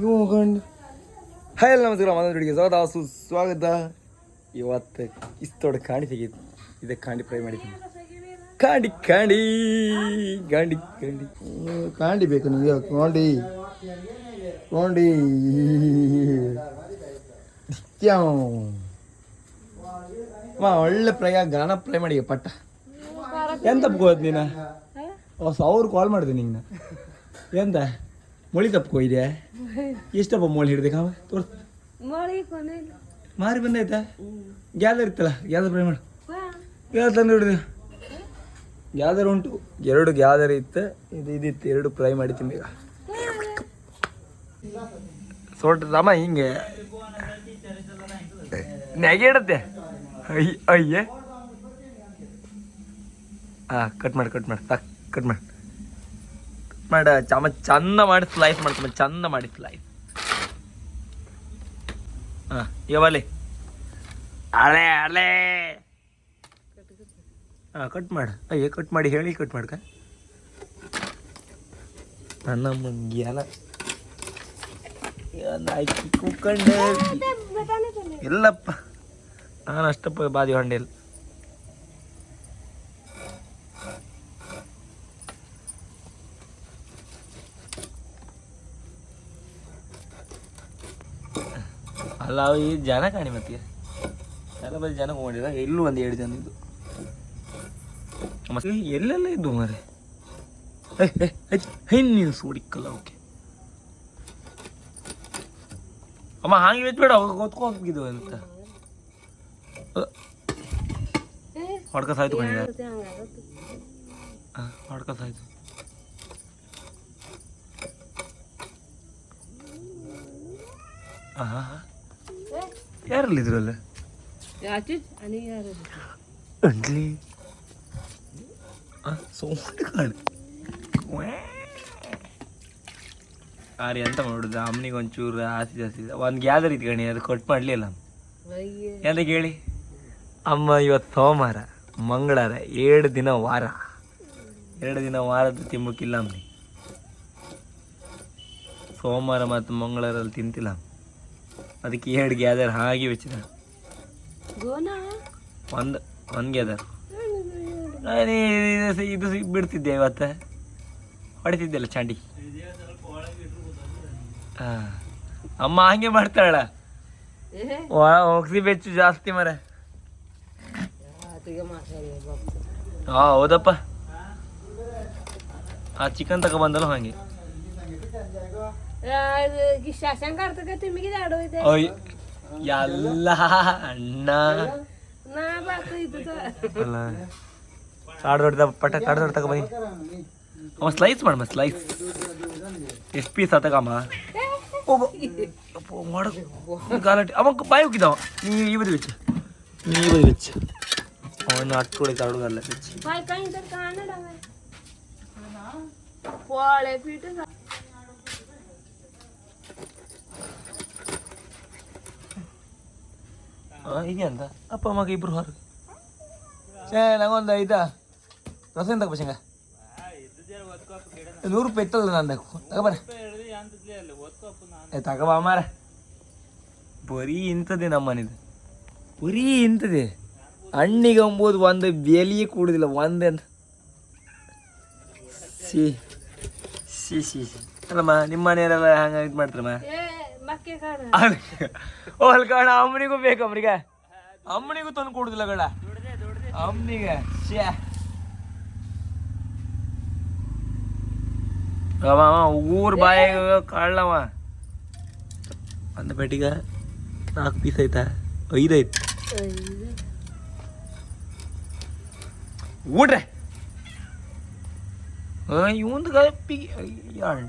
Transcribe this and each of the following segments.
ಇವು ಹೋಗಂಡು ಹಾಯ್ ಎಲ್ಲ ನಮಸ್ಕಾರ ಮನೋಡಿಗೆ ಸ್ವಾಗತ. ಸುಸ್ವಾಗತ ಇವತ್ತು ಇಷ್ಟೊಡ ಕಾಣಿ ತೆಗೀತು ಇದಕ್ಕೆ ಕಾಂಡಿ ಫ್ರೈ ಮಾಡಿದ್ದೀನಿ. ಕಾಂಡಿ ಕಾಂಡಿ ಗಾಂಡಿ ಕಾಂಡಿ ಹ್ಮ್, ಕಾಂಡಿ ಬೇಕು ನಿಮಗೆ. ಕಾಂಡಿ ಕಾಂಡಿ. ಮಾ ಒಳ್ಳೆ ಫ್ರೈ ಗಾನ ಪ್ರೈ ಮಾಡಿ ಪಟ್ಟ. ಎಂತ ತಪ್ಕೋದ್ ನೀನ? ಸಾವಿರ ಕಾಲ್ ಮಾಡಿದೆ ನಿನ್ನ ಎಂತ? ಮೊಳಿ ತಪ್ಕೋಯ್ದೆ ಎಷ್ಟಪ್ಪ ಮೊಳಿ ಹಿಡ್ದೆ ಕಾವ? ತೋರ್ ಮಾರಿ ಬಂದೈತಾ ಗ್ಯಾದರ್ ಇತ್ತಲ್ಲ ಗ್ಯಾದರ್ ಫ್ರೈ ಮಾಡು. ಗ್ಯಾದರ್ ತಂದು ಹಿಡ್ದೆ ಗ್ಯಾದರ್ ಉಂಟು ಎರಡು ಗ್ಯಾದರ್ ಇತ್ತು ಇದು ಇದಿತ್ತು ಎರಡು ಫ್ರೈ ಮಾಡಿ ತಿಂದೀಗ ಸೊಟ್ಟ ರಾಮ ಹಿಂಗೆ. ನೆಗೆ ಇಡತ್ತೆ? ಅಯ್ಯ ಅಯ್ಯೇ. ಹಾಂ ಕಟ್ ಮಾಡಿ ಕಟ್ ಮಾಡಿ. ಸಾಕು ಕಟ್ ಮಾಡಿ. ಮಾಡ ಚಮ ಚಂದ ಮಾಡಿ ಸ್ಲೈಸ್ ಮಾಡ್ತಮ್ಮ ಚಂದ ಮಾಡಿ ಸ್ಲೈಸ್ ಹಾಂ ಯಾವಲ್ಲಿ ಅಳೆ ಅಳೆ ಹಾಂ ಕಟ್ ಮಾಡು. ಅಯ್ಯೋ ಕಟ್ ಮಾಡಿ ಹೇಳಿ ಕಟ್ ಮಾಡ್ಕ. ನನ್ನ ಮಂಗ್ಯಾಲ ಆಯ್ತು ಕುಕ್ಕಂಡೆ. ಇಲ್ಲಪ್ಪ. ನಾನು ಅಷ್ಟಪ್ಪ ಬಾದಿ ಹೊಂಡಿಲ್ಲ. ಅಲ್ಲ ಅವು ಈ ಜನ ಕಾಣಿ ಮತ್ತೆ. ಎಲ್ಲ ಬರೀ ಜನ ಹೋಗಿದ ಎಲ್ಲೂ ಒಂದು ಎರಡು ಜನ ಇದ್ದು. ಮತ್ತೆ ಎಲ್ಲೆಲ್ಲ ಇದ್ದು ಮಾರೆ ನೀನು ಸೋಡಿಕ್ಕಲ್ಲ ಓಕೆ ಅಮ್ಮ, ಹಾಗೆ ಬೇಡ ಅವಾಗ ಗೊತ್ಕೊ ಹೋಗಿದ್ದು ಅಂತ. ಹೊಡ್ಕ ಸಾಯ್ತು ಕಣಿದ ಹೊಡ್ಕ ಸಾಯ್ತು. ಆಹಾ. ಯಾರಲ್ಲಿ ಇದ್ರಲ್ಲ? ಅಂಟ್ಲಿ ಸೌಂಡ್ ಕಾಣ. ಆರಿ ಅಂತ ಮಾಡುದು? ಅಮ್ಮನಿಗೆ ಒಂಚೂರು ಆಸೆ ಜಾಸ್ತಿ ಒಂದು ಗ್ಯಾದರ್ ಇದ್ಕಣಿ ಅದು ಕೊಟ್ಟು ಮಾಡಲಿಲ್ಲ. ಎಂತ ಕೇಳಿ ಅಮ್ಮ ಇವತ್ತು ಸೋಮವಾರ ಮಂಗಳವಾರ ಎರಡು ದಿನ ವಾರ. ಎರಡು ದಿನ ವಾರದ ತಿಮ್ಮಕ್ಕಿಲ್ಲ ಅಮ್ಮನಿ ಸೋಮವಾರ ಮತ್ತು ಮಂಗಳವಾರಲ್ಲಿ ತಿಂತಿಲ್ಲ ಅದಕ್ಕೆ ಎರಡು ಗ್ಯಾದರ್ ಹಾಗೆ ಬಿಚ್ಚಿದ. ಒಂದು ಒಂದು ಗ್ಯಾದರ್. ಇದು ಬಿಡ್ತಿದ್ದೆ ಇವತ್ತು. ಹೊಡಿತಿದ್ದೆಲ್ಲ ಚಾಂಡಿ. ಹಾಂ ಅಮ್ಮ ಹಂಗೆ ಮಾಡ್ತಾಳ ಒಳ ಬೆಚ್ಚು ಜಾಸ್ತಿ ಮರ. ಹಾ ಹೌದಪ್ಪ. ಆ ಚಿಕನ್ ತಗೊಬಂದಲ್ಲ ಹಾಗೆ. ಶಾಸಂಗ ಅರ್ಧಗತಿ ಮಿಗಿದ ಆಡೋ ಇದೆ ಓಯ್ ಅಣ್ಣ ನಾ ಬಾಕು ಇದ್ದುದ ಅಲ್ಲ ತಾಡ್ ದೊಡ್ಡದ ಪಟ್ಟ ತಾಡ್ ದೊಡ್ಡ ತಗೋ ಅವ ಸ್ಲೈಸ್ ಮಾಡಮ್ಮ ಸ್ಲೈಸ್ ಎಷ್ಟು ಪೀಸ್ ತಗಮ್ಮ ಮಾಡ ಗಾಲಟಿ ಅವ ಬಾಯಿ ಹೋಗಿದ್ದಾವ ನೀ ಈ ಬದಿ ವೆಚ್ಚ ನೀ ಈ ಬದಿ ವೆಚ್ಚ ಅವನ ಅಟ್ಟುಳಿ ತಾಡುಗಲ್ಲ ವೆಚ್ಚ ಇದೆ ಅಂತ. ಅಪ್ಪ ಮಗ ಇಬ್ರು ಹೊರ ಏ ನಂಗೊಂದು ಐದಾ. ರಸ ಎಂತ ಬಸಂಗ ನೂರು ರೂಪಾಯಿ ಇತ್ತಲ್ಲ ನಂದು. ತಗೋಬರ ಏ ತಗೋಬ ಮಾರ ಬರೀ ಇಂಥದ್ದೇ ನಮ್ಮ ಮನೇದು ಬರೀ ಇಂಥದ್ದೇ. ಹಣ್ಣಿಗೆ ಅಂಬೋದು ಒಂದು ಬೆಲೆಯೇ ಕೂಡುದಿಲ್ಲ ಒಂದೆಂತ ಸಿ ಸಿ ಸಿ ಅಲ್ಲಮ್ಮ, ನಿಮ್ಮ ಮನೆಯವರೆಲ್ಲ ಹಂಗೆ ಇದು ಮಾಡ್ತಾರಮ್ಮ? ಅವಲ್ಕ ಅಣ್ಣ ಅಮ್ಮನಿಗೂ ಬೇಕು ಅವ್ರಿಗೆ. ಅಮ್ಮನಿಗೂ ತಂದು ಕೊಡುದಿಲ್ಲ ಗಡ. ಅಮ್ಮನಿಗೆ ಅವ ಊರ್ ಬಾಯಿಗೆ ಕಾಳವ ಒಂದು ಪೆಟ್ಟಿಗ ನಾಲ್ಕು ಪೀಸ್ ಐತಾ. ಐದು ಐತೆ ಊಟ್ರೆ ಇವಂದು ಗಪ್ಪಿಗೆ ಅಣ್ಣ.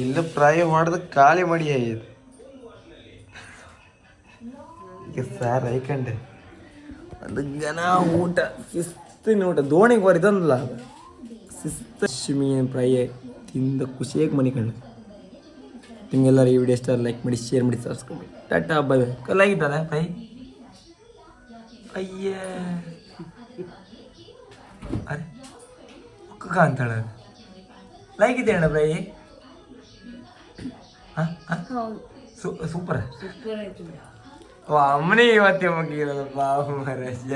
ಇಲ್ಲ ಫ್ರೈ ಮಾಡಿದ ಖಾಲಿ ಮಾಡಿ ಇದು ಈಗ ಸಾರ್ ಐಕಂಡೆ. ಅದು ಗನ ಊಟ, ಶಿಸ್ತಿನ ಊಟ. ದೋಣಿಗೆ ಬರ್ ಶಿಸ್ತ ಮೀನು ಫ್ರೈ ತಿಂದ ಖುಷಿಯಾಗಿ ಮನೆ ಕಂಡು ನಿಮ್ಗೆಲ್ಲರೂ ಈ ವಿಡಿಯೋ ಇಷ್ಟ ಲೈಕ್ ಮಾಡಿ ಶೇರ್ ಮಾಡಿ ಸಬ್ಸ್ಕ್ರೈಬ್ ಮಾಡಿ. ಟಾಟಾ ಬೈ ಬೈ ಕಲ್ಲಾಗಿದ್ದಲ್ಲ ಫ್ರೈ ಅಯ್ಯ. ಅರೆ ಅಂತಾಳ ಲೈಕ್ ಇದೆ ಅಣ್ಣ ಫ್ರೈ ಸೂಪರ್ ಸೂಪರ್ ಆಯ್ತು ಓ ಅಮ್ಮನೇ ಇವತ್ತೇ ಮಗಿರಲ್ಲ ಬಾಬು ಮಹಾರಾಜ